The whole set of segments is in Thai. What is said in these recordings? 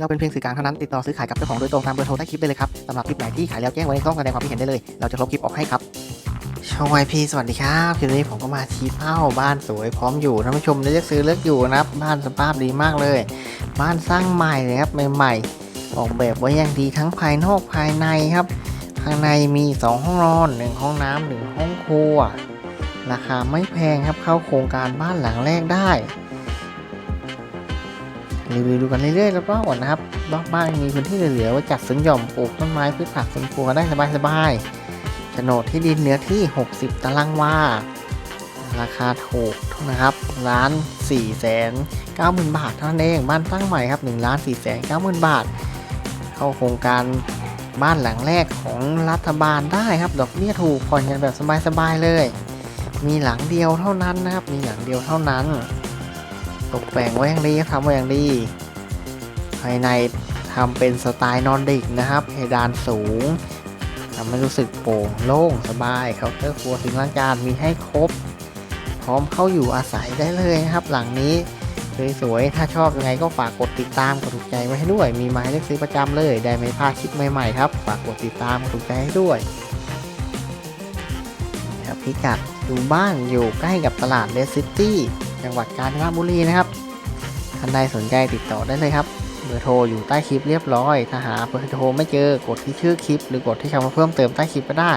เราเป็นเพียงสื่อกลางเท่านั้นติดต่อซื้อขายกับเจ้าของโดยตรงตามเบอร์โทรใต้คลิปได้เลยครับสำหรับคลิปไหนที่ขายแล้วแจ้งไว้ในช่องแสดงความคิดเห็นได้เลย เราจะลบคลิปออกให้ครับช่องไอพีสวัสดีครับคลิปนี้ผมก็มาชี้เป้าบ้านสวยพร้อมอยู่ท่านผู้ชมได้เลือกซื้อเลือกอยู่นะครับบ้านสภาพดีมากเลย บ้านสร้างใหม่เลยครับใหม่ๆออกแบบไว้อย่างดีทั้งภายนอกภายในครับ ข้างในมี 2 ห้องนอน 1 ห้องน้ำหนึ่งห้องครัว ราคาไม่แพงครับเข้าโครงการบ้านหลังแรกได้ รีวิวดูกันเรื่อยๆรอบๆก่อนนะครับรอบบ้านมีพื้นที่เหลือๆไว้จัดสวนหย่อมปลูกต้นไม้พืชผักสวนครัวได้สบายๆโฉนดที่ดินเนื้อที่ 60 ตารางวาราคาถูกนะครับล้าน4แสน9หมื่นบาทเท่านั้นเองบ้านตั้งใหม่ครับ1ล้าน4แสน9หมื่นบาท เข้าโครงการบ้านหลังแรกของรัฐบาลได้ครับ ดอกเบี้ยถูกผ่อนกันแบบสบายๆเลย มีหลังเดียวเท่านั้นนะครับ มีหลังเดียวเท่านั้น ตกแต่งไว้อย่างดีครับทำไว้อย่างดี ภายในทำเป็นสไตล์นอร์ดิกนะครับเพดานสูงทำให้รู้สึกโปร่งโล่งสบายเคาน์เตอร์ครัวถึงล้างจานมีให้ครบ พร้อมเข้าอยู่อาศัยได้เลยนะครับ หลังนี้สวยๆถ้าชอบยังไงก็ฝากกดติดตามกดถูกใจไว้ให้ด้วย มีไม้เลือกซื้อประจำเลย ได้ไม่พลาดคลิปใหม่ๆครับฝากกดติดตามกดถูกใจให้ด้วยครับพิกัดดูบ้านอยู่ใกล้กับตลาดเลสซิตี้ จังหวัดกาญจนบุรีนะครับท่านใดสนใจติดต่อได้เลยครับเบอร์โทรอยู่ใต้คลิปเรียบร้อย ถ้าหาเบอร์โทรไม่เจอกดที่ชื่อคลิป หรือกดที่คำว่าเพิ่มเติมใต้คลิปก็ได้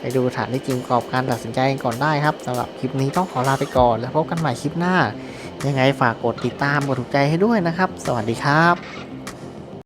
ไปดูฐานที่จริงประกอบการตัดสินใจก่อนได้ครับสำหรับคลิปนี้ต้องขอลาไปก่อน แล้วพบกันใหม่คลิปหน้า ยังไงฝากกดติดตามกดถูกใจให้ด้วยนะครับ สวัสดีครับ